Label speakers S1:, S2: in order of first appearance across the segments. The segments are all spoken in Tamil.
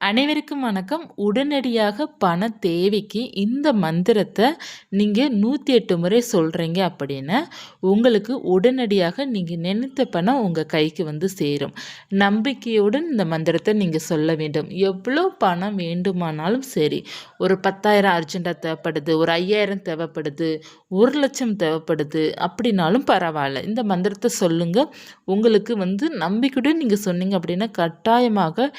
S1: அனைவருக்கும் வணக்கம். உடனடியாக பண தேவைக்கு இந்த மந்திரத்தை நீங்கள் நூற்றி எட்டு முறை சொல்கிறீங்க அப்படின்னா, உங்களுக்கு உடனடியாக நீங்கள் நினைத்த பணம் உங்கள் கைக்கு வந்து சேரும். நம்பிக்கையுடன் இந்த மந்திரத்தை நீங்கள் சொல்ல வேண்டும். எவ்வளோ பணம் வேண்டுமானாலும் சரி. ஒரு 10,000 அர்ஜென்ட்டா தேவைப்படுது, ஒரு 5,000 தேவைப்படுது, ஒரு லட்சம் தேவைப்படுது அப்படின்னாலும் பரவாயில்ல இந்த மந்திரத்தை சொல்லுங்கள் உங்களுக்கு வந்து நம்பிக்கையுடன் நீங்கள் சொன்னீங்க அப்படின்னா, கட்டாயமாக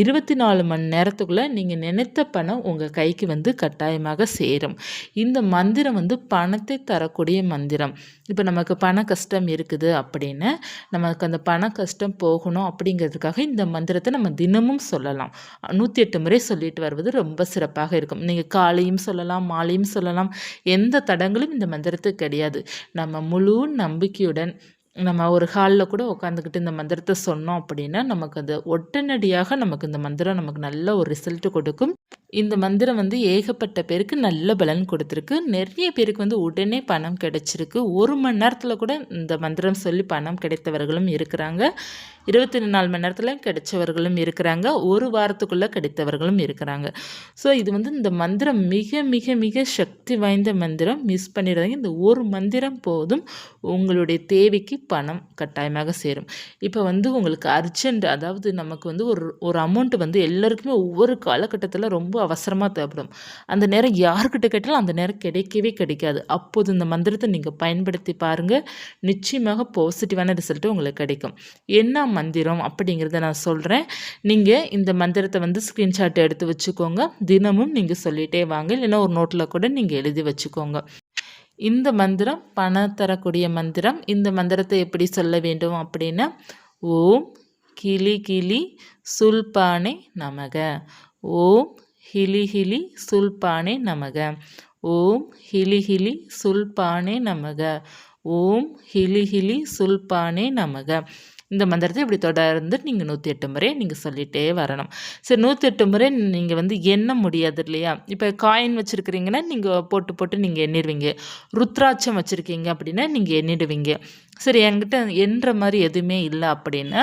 S1: 24 மணி நேரத்துக்குள்ளே நீங்கள் நினைத்த பணம் உங்கள் கைக்கு வந்து கட்டாயமாக சேரும். இந்த மந்திரம் வந்து பணத்தை தரக்கூடிய மந்திரம். இப்போ நமக்கு பண கஷ்டம் இருக்குது அப்படின்னு, நமக்கு அந்த பண கஷ்டம் போகணும் அப்படிங்கிறதுக்காக இந்த மந்திரத்தை நம்ம தினமும் சொல்லலாம். 108 முறை சொல்லிட்டு வருவது ரொம்ப சிறப்பாக இருக்கும். நீங்கள் காலையும் சொல்லலாம், மாலையும் சொல்லலாம். எந்த தடங்களும் இந்த மந்திரத்துக்கு கிடையாது. நம்ம முழு நம்பிக்கையுடன் நம்ம ஒரு ஹாலில் கூட உட்காந்துக்கிட்டு இந்த மந்திரத்தை சொன்னோம் அப்படின்னா, நமக்கு அது உடனடியாக நமக்கு இந்த மந்திரம் நமக்கு நல்ல ஒரு ரிசல்ட்டு கொடுக்கும். இந்த மந்திரம் வந்து ஏகப்பட்ட பேருக்கு நல்ல பலன் கொடுத்துருக்கு. நிறைய பேருக்கு வந்து உடனே பணம் கிடைச்சிருக்கு. ஒரு மணி நேரத்தில் கூட இந்த மந்திரம் சொல்லி பணம் கிடைத்தவர்களும் இருக்கிறாங்க. 24 மணி நேரத்தில் கிடைச்சவர்களும் இருக்கிறாங்க. ஒரு வாரத்துக்குள்ளே கிடைத்தவர்களும் இருக்கிறாங்க. ஸோ இது வந்து இந்த மந்திரம் மிக மிக மிக சக்தி வாய்ந்த மந்திரம். மிஸ் பண்ணிடுறாங்க இந்த ஒரு மந்திரம் போதும். உங்களுடைய தேவைக்கு பணம் கட்டாயமாக சேரும். இப்போ வந்து உங்களுக்கு அர்ஜென்ட் அதாவது நமக்கு வந்து ஒரு ஒரு அமௌண்ட் வந்து எல்லாருக்குமே ஒவ்வொரு காலகட்டத்தில் ரொம்ப அவசரமாக தேவைப்படும். அந்த நேரம் யாருக்கிட்ட கேட்டாலும் அந்த நேரம் கிடைக்கவே கிடைக்காது. அப்போது இந்த மந்திரத்தை நீங்கள் பயன்படுத்தி பாருங்கள் நிச்சயமாக பாசிட்டிவான ரிசல்ட்டு உங்களுக்கு கிடைக்கும். என்ன மந்திரம் அப்படிங்கிறத நான் சொல்கிறேன் நீங்கள் இந்த மந்திரத்தை வந்து ஸ்க்ரீன்ஷாட் எடுத்து வச்சுக்கோங்க. தினமும் நீங்கள் சொல்லிகிட்டே வாங்க. இல்லைன்னா ஒரு நோட்டில் கூட நீங்கள் எழுதி வச்சுக்கோங்க. இந்த மந்திரம் பணம் தரக்கூடிய மந்திரம். இந்த மந்திரத்தை எப்படி சொல்ல வேண்டும் அப்படின்னா, ஓம் கிளி கிளி சுல்பானே நமக. ஓம் ஹிலி ஹிலி சுல்பானே நமக. ஓம் ஹிலி ஹிலி சுல்பானே நமக. ஓம் ஹிலி ஹிலி சுல்பானே நமக. இந்த மந்திரத்தை இப்படி தொடர்ந்து நீங்கள் நூற்றி எட்டு முறை நீங்கள் சொல்லிகிட்டே வரணும். சரி 108 முறை நீங்கள் வந்து எண்ண முடியாது இல்லையா? இப்போ காயின் வச்சுருக்கிறீங்கன்னா நீங்கள் போட்டு போட்டு நீங்கள் எண்ணிருவீங்க. ருத்ராட்சம் வச்சுருக்கீங்க அப்படின்னா, நீங்கள் எண்ணிடுவீங்க. சரி என்கிட்ட எண்ணுற மாதிரி எதுவுமே இல்லை அப்படின்னா,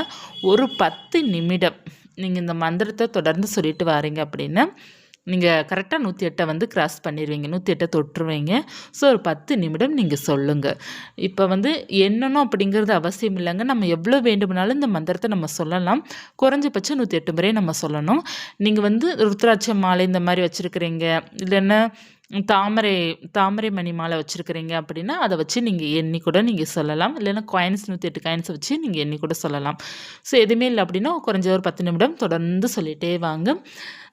S1: ஒரு 10 நிமிடம் நீங்கள் இந்த மந்திரத்தை தொடர்ந்து சொல்லிட்டு வாரீங்க அப்படின்னா, நீங்க கரெக்ட்டா 108 வந்து கிராஸ் பண்ணிருவீங்க. 108 தொட்டுருவீங்க. ஸோ ஒரு 10 நிமிடம் நீங்கள் சொல்லுங்கள் இப்போ வந்து எண்ணணும் அப்படிங்கிறது அவசியம் இல்லைங்க நம்ம எவ்வளோ வேண்டுமானாலும் இந்த மந்திரத்தை நம்ம சொல்லலாம். குறைஞ்சபட்சம் 108 முறை நம்ம சொல்லணும். நீங்கள் வந்து ருத்ராட்ச மாலை இந்த மாதிரி வச்சுருக்கிறீங்க இல்லைன்னா தாமரை தாமரை மணி மாலை வச்சுருக்கிறீங்க அப்படின்னா, அதை வச்சு நீங்கள் எண்ணி கூட நீங்கள் சொல்லலாம். இல்லைன்னா காயின்ஸ் நூற்றெட்டு காயின்ஸை வச்சு நீங்கள் எண்ணி கூட சொல்லலாம். ஸோ எதுவுமே இல்லை அப்படின்னா, குறைஞ்சது ஒரு 10 நிமிடம் தொடர்ந்து சொல்லிட்டே வாங்க.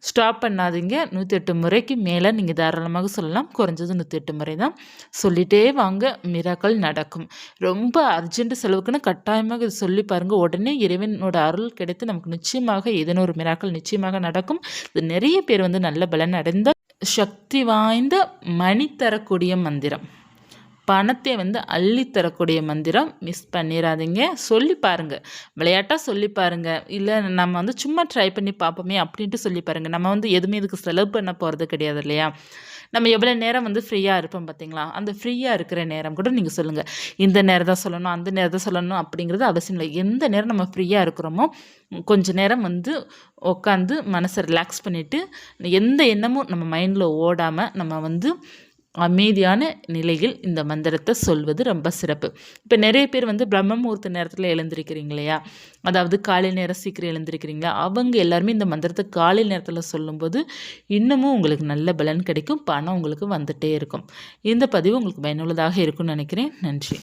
S1: ஸ்டாப் பண்ணாதீங்க. 108 முறைக்கு மேலே நீங்கள் தாராளமாக சொல்லலாம். குறைஞ்சது 108 முறை தான். சொல்லிட்டே வாங்க. மிராக்கள் நடக்கும். ரொம்ப அர்ஜென்ட் செலவுக்குன்னு கட்டாயமாக இது சொல்லி பாருங்கள் உடனே இறைவனோட அருள் கிடைத்து நமக்கு நிச்சயமாக ஏதேனும் ஒரு மிராக்கள் நிச்சயமாக நடக்கும். இது நிறைய பேர் வந்து நல்ல பலன் அடைந்தால் சக்தி வாய்ந்த மணி தரக்கூடிய மந்திரம். பணத்தை வந்து அள்ளி தரக்கூடிய மந்திரம். மிஸ் பண்ணிடாதீங்க சொல்லி பாருங்கள் விளையாட்டாக சொல்லி பாருங்கள் இல்லை நம்ம வந்து சும்மா ட்ரை பண்ணி பார்ப்போமே அப்படின்ட்டு சொல்லி பாருங்க. நம்ம வந்து எதுவுமே இதுக்கு செலவு பண்ண போகிறது கிடையாது இல்லையா? நம்ம எவ்வளோ நேரம் வந்து ஃப்ரீயாக இருப்போம் பார்த்தீங்களா? அந்த ஃப்ரீயாக இருக்கிற நேரம் கூட நீங்கள் சொல்லுங்கள் இந்த நேரம் தான் சொல்லணும், அந்த நேரம் தான் சொல்லணும் அப்படிங்கிறது அவசியம் இல்லை எந்த நேரம் நம்ம ஃப்ரீயாக இருக்கிறோமோ, கொஞ்ச நேரம் வந்து உட்காந்து மனசை ரிலாக்ஸ் பண்ணிவிட்டு எந்த எண்ணமும் நம்ம மைண்டில் ஓடாமல் நம்ம வந்து அமைதியான நிலையில் இந்த மந்திரத்தை சொல்வது ரொம்ப சிறப்பு. இப்போ நிறைய பேர் வந்து பிரம்ம முகூர்த்த நேரத்தில் எழுந்திருக்கிறீங்க இல்லையா? அதாவது காலை நேரம் சீக்கிரம் எழுந்திருக்கிறீங்களா? அவங்க எல்லாருமே இந்த மந்திரத்தை காலை நேரத்தில் சொல்லும்போது, இன்னமும் உங்களுக்கு நல்ல பலன் கிடைக்கும். பணம் உங்களுக்கு வந்துட்டே இருக்கும். இந்த பதிவு உங்களுக்கு பயனுள்ளதாக இருக்கும்னு நினைக்கிறேன். நன்றி.